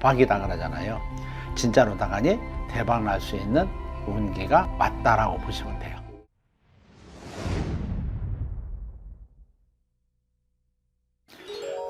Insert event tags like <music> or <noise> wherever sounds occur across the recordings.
대박이다 그러잖아요. 진짜로 다가니 대박 날 수 있는 운기가 맞다라고 보시면 돼요.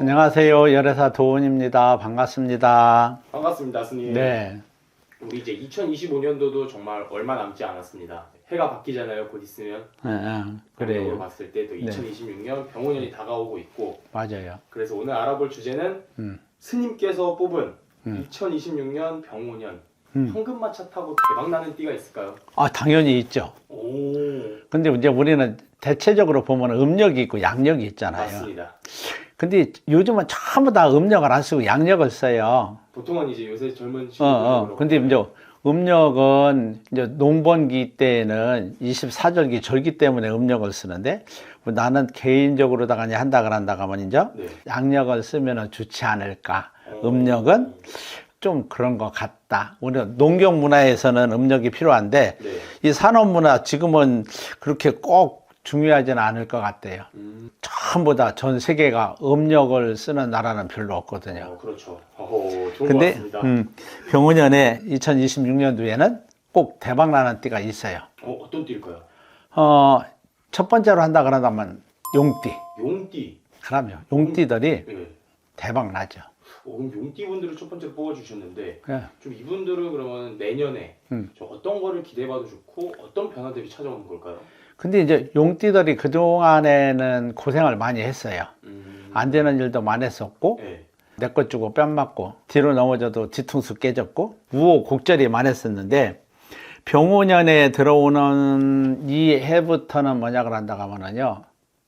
안녕하세요. 열애사 도훈입니다. 반갑습니다. 반갑습니다, 스님. 네. 우리 이제 2025년도도 정말 얼마 남지 않았습니다. 해가 바뀌잖아요, 곧 있으면. 네, 네. 그래요. 봤을 때또 네. 2026년 병원년이 다가오고 있고, 맞아요. 그래서 오늘 알아볼 주제는 음. 스님께서 뽑은 음. 2026년 병원년 음. 황금마차 타고 대박 나는 띠가 있을까요? 아, 당연히 있죠. 오, 근데 이제 우리는 대체적으로 보면 음력이 있고 양력이 있잖아요. 맞습니다. 근데 요즘은 전부 다 음력을 안 쓰고 양력을 써요. 보통은 이제 요새 젊은 어, 친구들 어. 근데 이제 음력은 이제 농번기 때는 24절기 절기 때문에 음력을 쓰는데 뭐 나는 개인적으로 다가 이제 한다 그런다 하면 이제 네. 양력을 쓰면 좋지 않을까. 어. 음력은 좀 그런 것 같다. 우리 농경 문화에서는 음력이 필요한데 네. 이 산업 문화 지금은 그렇게 꼭 중요하지는 않을 것 같아요. 음, 전부 다 전 세계가 음력을 쓰는 나라는 별로 없거든요. 어, 그렇죠. 어, 좋은 것 근데. 음, 병원년에 2026년도에는 꼭 대박 나는 띠가 있어요. 어, 어떤 띠일까요? 어, 첫 번째로 한다 그러다면 용띠. 용띠. 그럼요. 용띠들이 네. 대박 나죠. 어, 그럼 용띠 분들을 첫 번째로 뽑아주셨는데 예. 좀 이분들은 그러면 내년에 음. 좀 어떤 거를 기대해봐도 좋고 어떤 변화들이 찾아오는 걸까요? 근데 이제 용띠들이 그동안에는 고생을 많이 했어요. 음, 안 되는 일도 많이 했었고, 네. 내것 주고 뺨 맞고, 뒤로 넘어져도 뒤통수 깨졌고, 우호 곡절이 많았었는데, 병오년에 들어오는 이 해부터는 뭐냐 그런다 하면은요,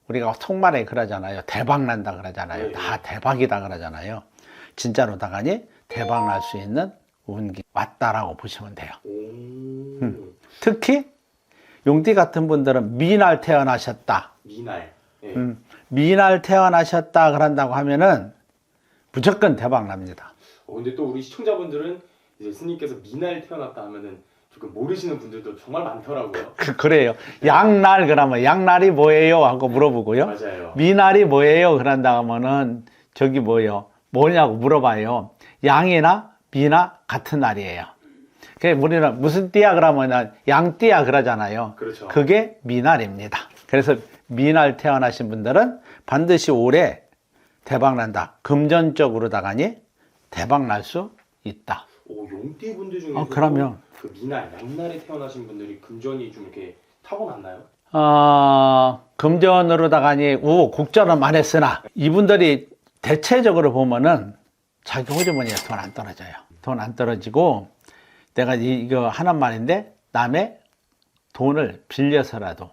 우리가 속말에 그러잖아요. 대박 난다 그러잖아요. 네. 다 대박이다 그러잖아요. 진짜로 다가니 대박 날 수 있는 운기 왔다라고 보시면 돼요. 오. 음. 특히 용띠 같은 분들은 미날 태어나셨다. 미날. 네. 음, 미날 태어나셨다 그런다고 하면은 무조건 대박 납니다. 어, 근데 또 우리 시청자분들은 이제 스님께서 미날 태어났다 하면은 조금 모르시는 분들도 정말 많더라고요. 그, 그래요. 양날 그러면 양날이 뭐예요? 하고 물어보고요. 맞아요. 미날이 뭐예요? 그런다 하면은 저기 뭐요? 뭐냐고 물어봐요. 양이나 미나 같은 날이에요. 그 우리는 무슨 띠야 그러면 양띠야 그러잖아요. 그렇죠. 그게 미날입니다. 그래서 미날 태어나신 분들은 반드시 올해 대박 난다. 금전적으로다가니 대박 날 수 있다. 오, 용띠 분들 중에 어, 그러면. 그 미날, 양날에 태어나신 분들이 금전이 좀 이렇게 타고났나요? 어, 금전으로다가니 우 곡절은 많았으나 이분들이 대체적으로 보면은 자기 호주머니에 돈 안 떨어져요. 돈 안 떨어지고 내가 이- 이거 하는 말인데 남의 돈을 빌려서라도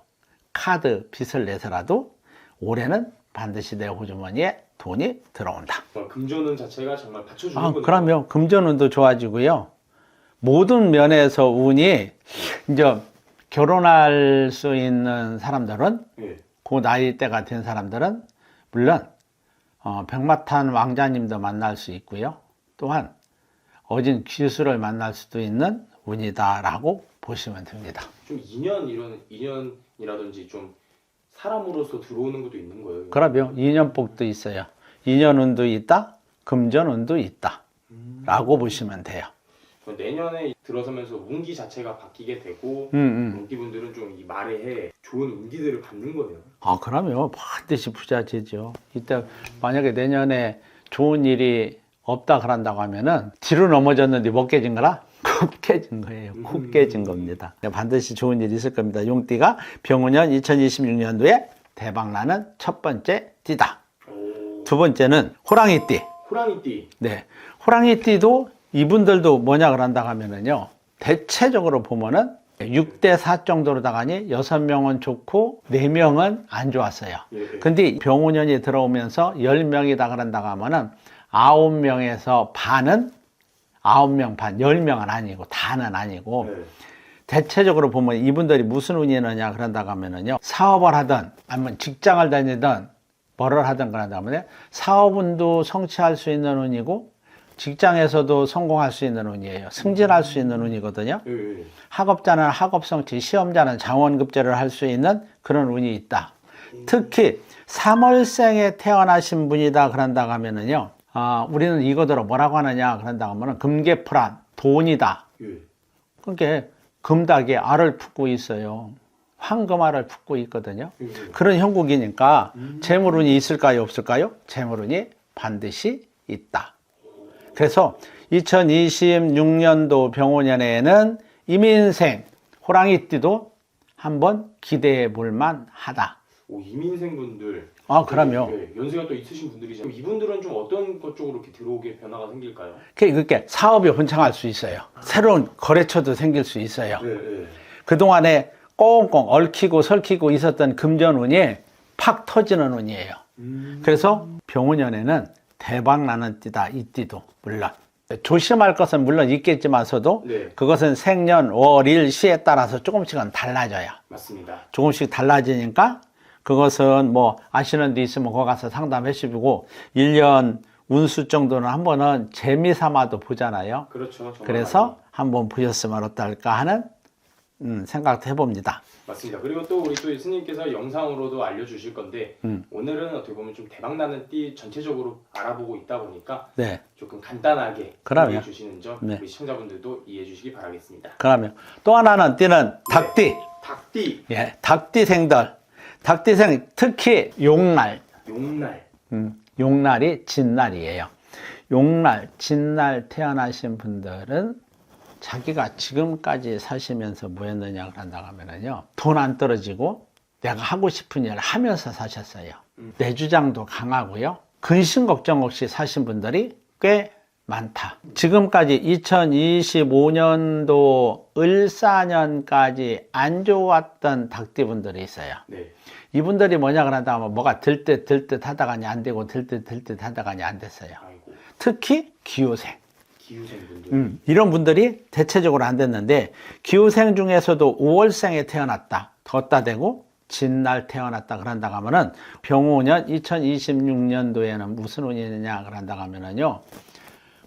카드 빚을 내서라도 올해는 반드시 내 호주머니에 돈이 들어온다. 어, 금전운 자체가 정말 받쳐주는 아, 거네요. 그러면 금전운도 좋아지고요. 모든 면에서 운이 이제 결혼할 수 있는 사람들은 예. 그 나이대가 된 사람들은 물론 어, 백마탄 왕자님도 만날 수 있고요. 또한 어진 귀수를 만날 수도 있는 운이다라고 보시면 됩니다. 좀 인연 이런 인연이라든지 좀 사람으로서 들어오는 것도 있는 거예요. 그러면 인연복도 있어요. 인연운도 있다, 금전운도 있다. 라고 보시면 돼요. 그 내년에 들어서면서 운기 자체가 바뀌게 되고 음, 음. 운기분들은 좀 이 말에 해 좋은 운기들을 받는 거네요. 아, 그러면 반드시 부자지죠. 이때 만약에 내년에 좋은 일이 없다 그런다고 하면은 뒤로 넘어졌는데 못 깨진 거라 <laughs> 쿡 깨진 거예요. 쿡 깨진 겁니다. 반드시 좋은 일이 있을 겁니다. 용띠가 병원년 2026년도에 대박 나는 첫 번째 띠다. 오, 두 번째는 호랑이띠. 호랑이띠. 네. 호랑이띠도 이분들도 뭐냐 그런다고 하면은요. 대체적으로 보면은 6대 4 정도로 다가니 6명은 좋고 4명은 안 좋았어요. 예, 예. 근데 병원년이 들어오면서 10명이다 그런다고 하면은 9명에서 반은 9명 반, 10명은 아니고 다는 아니고 네. 대체적으로 보면 이분들이 무슨 운이 있느냐 그런다고 하면은요. 사업을 하든 아니면 직장을 다니든 뭐를 하든 그런다 하면 사업운도 성취할 수 있는 운이고 직장에서도 성공할 수 있는 운이에요. 승진할 수 있는 운이거든요. 예, 예. 학업자는 학업 성취, 시험자는 장원급제를 할 수 있는 그런 운이 있다. 특히 3월생에 태어나신 분이다 그런다고 하면은요. 아, 우리는 이거대로 뭐라고 하느냐 그런다고 하면 금계풀안 돈이다. 예. 그게 금닭에 알을 품고 있어요. 황금알을 품고 있거든요. 예. 그런 형국이니까 재물운이 있을까요, 없을까요? 재물운이 반드시 있다. 그래서 2026년도 병오년에는 이민생 호랑이띠도 한번 기대해 볼 만 하다. 오, 이민생 분들. 아, 그럼요. 예, 연세가 또 있으신 분들이잖아요. 이분들은 좀 어떤 것 쪽으로 이렇게 들어오게 변화가 생길까요? 그게 사업이 번창할 수 있어요. 새로운 거래처도 생길 수 있어요. 예, 예. 그동안에 꽁꽁 얽히고 설키고 있었던 금전운이 팍 터지는 운이에요. 음. 그래서 병원년에는 대박 나는 띠다, 이 띠도 물론. 조심할 것은 물론 있겠지만서도 네. 그것은 생년, 월, 일, 시에 따라서 조금씩은 달라져요. 맞습니다. 조금씩 달라지니까 그것은 뭐 아시는 데 있으면 거기 가서 상담해 주시고 1년 운수 정도는 한 번은 재미 삼아도 보잖아요. 그렇죠. 정말 그래서 한번 보셨으면 어떨까 하는 음, 생각도 해봅니다. 맞습니다. 그리고 또 우리 또 스님께서 영상으로도 알려주실 건데 음. 오늘은 어떻게 보면 좀 대박 나는 띠 전체적으로 알아보고 있다 보니까 네. 조금 간단하게. 이해해 주시는 점 네. 우리 시청자분들도 이해해 주시기 바라겠습니다. 그러면 또 하나는 띠는 닭띠. 닭띠, 예, 닭띠생들. 닭띠생 특히 용날. 용날, 음, 용날이 진날이에요. 용날, 진날 태어나신 분들은 자기가 지금까지 사시면서 뭐 했느냐 그런다고 하면은요. 돈 안 떨어지고 내가 하고 싶은 일을 하면서 사셨어요. 음. 내 주장도 강하고요. 근심 걱정 없이 사신 분들이 꽤 많다. 지금까지 2025년도 을사년까지 안 좋았던 닭띠분들이 있어요. 네, 이분들이 뭐냐 그런다 하면 뭐가 들 듯 들 듯 하다가니 안 되고 들 듯 들 듯 하다가니 안 됐어요. 아이고 특히 기후생. 음, 이런 분들이 대체적으로 안 됐는데 기후생 중에서도 5월생에 태어났다. 덧다 대고 진날 태어났다 그런다고 하면은 병오년 2026년도에는 무슨 운이 있느냐 그런다고 하면은요.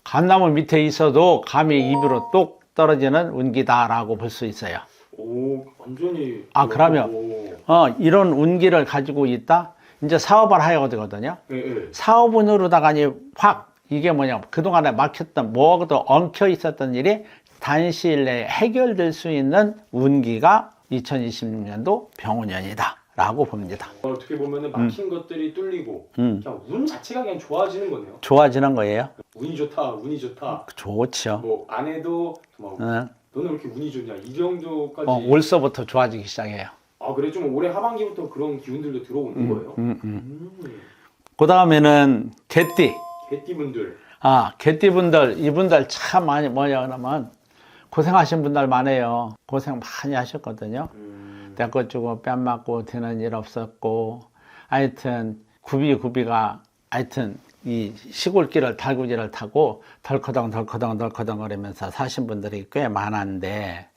감나무 밑에 있어도 감이 입으로 똑 떨어지는 운기다라고 볼 수 있어요. 오 완전히 아, 그러면- 오, 어, 이런 운기를 가지고 있다. 이제 사업을 하야 되거든요. 예, 예. 사업운으로다가니 확 이게 뭐냐 그동안에 막혔던 뭐도 엉켜 있었던 일이 단시일 내에 해결될 수 있는 운기가 2026년도 병원년이다 라고 봅니다. 어떻게 보면은 막힌 것들이 뚫리고 음. 그냥 운 자체가 그냥 좋아지는 거네요. 좋아지는 거예요. 운이 좋다, 운이 좋다. 좋죠. 뭐 아내도 막 응. 너는 왜 이렇게 운이 좋냐 이 정도까지. 어, 올서부터 좋아지기 시작해요. 아 그래 좀 올해 하반기부터 그런 기운들도 들어오는 거예요. 음, 음. 음. 그 다음에는 개띠. 개띠분들 아, 개띠분들, 이분들 참 많이 뭐냐 그러면 고생하신 분들 많아요. 고생 많이 하셨거든요. 음, 내것 주고 뺨 맞고 되는 일 없었고 하여튼 구비구비가 하여튼 이 시골길을 달구지를 타고 덜커덩 덜커덩 덜커덩 거리면서 사신 분들이 꽤 많은데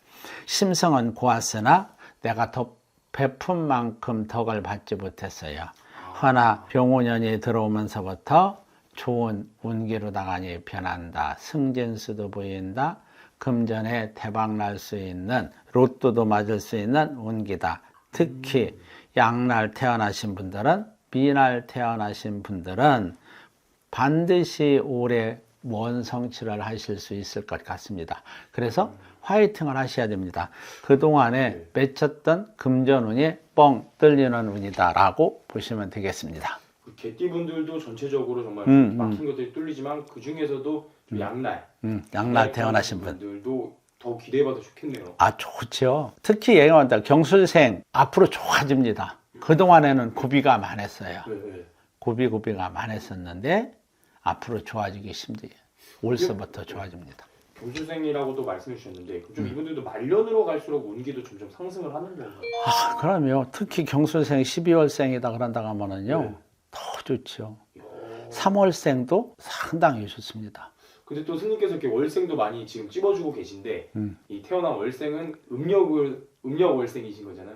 심성은 고왔으나 내가 더 베푼 만큼 덕을 받지 못했어요. 허나 병오년이 들어오면서부터 좋은 운기로 나가니 변한다. 승진수도 보인다. 금전에 대박 날 수 있는 로또도 맞을 수 있는 운기다. 특히 양날 태어나신 분들은 미날 태어나신 분들은 반드시 올해 원성치를 하실 수 있을 것 같습니다. 그래서 화이팅을 하셔야 됩니다. 그동안에 맺혔던 금전운이 뻥 뚫리는 운이다라고 보시면 되겠습니다. 그 개띠분들도 전체적으로 정말 음, 막힌 것들이 뚫리지만 그 중에서도 좀 양날, 음, 양날 태어나신 분. 분들도 더 기대해봐도 좋겠네요. 아, 좋죠. 특히 얘기한다. 경술생 앞으로 좋아집니다. 그 동안에는 고비가 많았어요. 네, 네. 고비 고비가 많았었는데 앞으로 좋아지기 힘들어요. 올서부터 좋아집니다. 경술생이라고도 말씀해 주셨는데 그럼 음. 좀 이분들도 말년으로 갈수록 운기도 점점 상승을 하는 건가요? 아, 그럼요. 특히 경술생 12월생이다 그런다고 하면은요. 네. 더 좋죠. 이야. 3월생도 상당히 좋습니다. 근데 또 스님께서 이렇게 월생도 많이 지금 찝어주고 계신데 음. 이 태어난 월생은 음력을 음력 월생이신 거잖아요.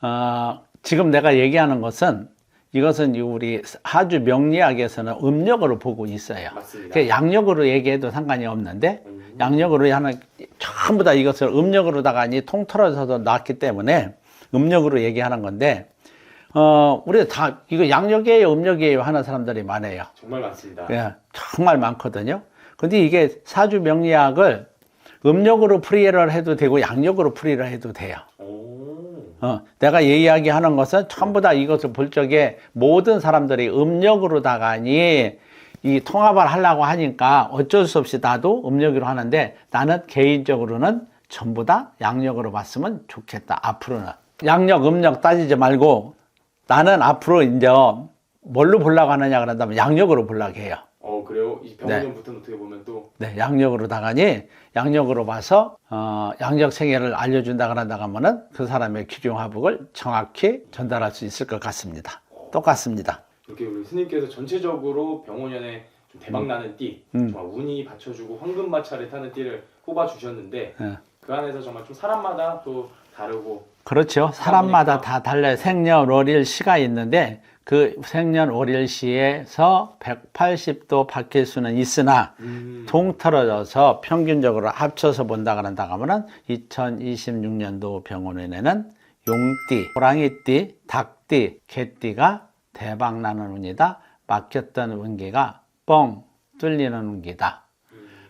아, 지금 내가 얘기하는 것은 이것은 이 우리 하주 명리학에서는 음력으로 보고 있어요. 맞습니다. 그 양력으로 얘기해도 상관이 없는데 음. 양력으로 하는 전부 다 이것을 음력으로다가 이 통틀어서도 나왔기 때문에 음력으로 얘기하는 건데 어, 우리 다, 이거 양력이에요, 음력이에요 하는 사람들이 많아요. 정말 많습니다. 예, 정말 많거든요. 근데 이게 사주 명리학을 음력으로 풀이를 해도 되고 양력으로 풀이를 해도 돼요. 오. 어, 내가 이야기 하는 것은 전부 다 이것을 볼 적에 모든 사람들이 음력으로 다가니 이 통합을 하려고 하니까 어쩔 수 없이 나도 음력으로 하는데 나는 개인적으로는 전부 다 양력으로 봤으면 좋겠다. 앞으로는. 양력, 음력 따지지 말고 나는 앞으로 이제 뭘로 보려고 하느냐 그런다면 양력으로 보려고 해요. 어 그래요? 이 병원년부터는 어떻게 보면 또 네, 양력으로 다가니 양력으로 봐서 어, 양력 생애를 알려준다 그런다 하면은 그 사람의 기중화복을 정확히 전달할 수 있을 것 같습니다. 똑같습니다. 이렇게 우리 스님께서 전체적으로 병원년에 좀 대박 나는 띠, 음. 정말 운이 받쳐주고 황금 마차를 타는 띠를 뽑아 주셨는데 예. 그 안에서 정말 좀 사람마다 또 다르고 그렇죠. 사람마다 다 달라요. 생년월일 시가 있는데 그 생년월일 시에서 180도 바뀔 수는 있으나 음. 통틀어져서 평균적으로 합쳐서 본다 그런다 하면은 2026년도 병원에는 용띠, 호랑이띠, 닭띠, 개띠가 대박 나는 운이다. 막혔던 운기가 뻥 뚫리는 운기다.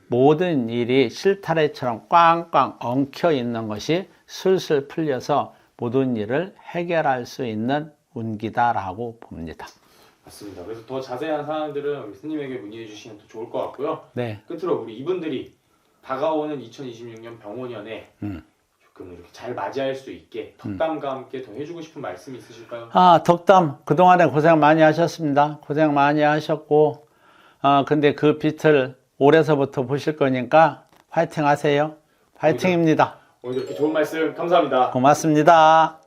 모든 일이 실타래처럼 꽝꽝 엉켜 있는 것이 술술 풀려서 모든 일을 해결할 수 있는 운기다라고 봅니다. 맞습니다. 그래서 더 자세한 사항들은 스님에게 문의해 주시면 더 좋을 것 같고요. 네. 끝으로 우리 이분들이 다가오는 2026년 병원년에 음. 조금 이렇게 잘 맞이할 수 있게 덕담과 함께 더 해주고 싶은 말씀이 있으실까요? 아, 덕담. 그동안에 고생 많이 하셨습니다. 고생 많이 하셨고, 아, 근데 그 빛을 올해서부터 보실 거니까 화이팅 하세요. 화이팅입니다. 오늘 이렇게 좋은 말씀 감사합니다. 고맙습니다.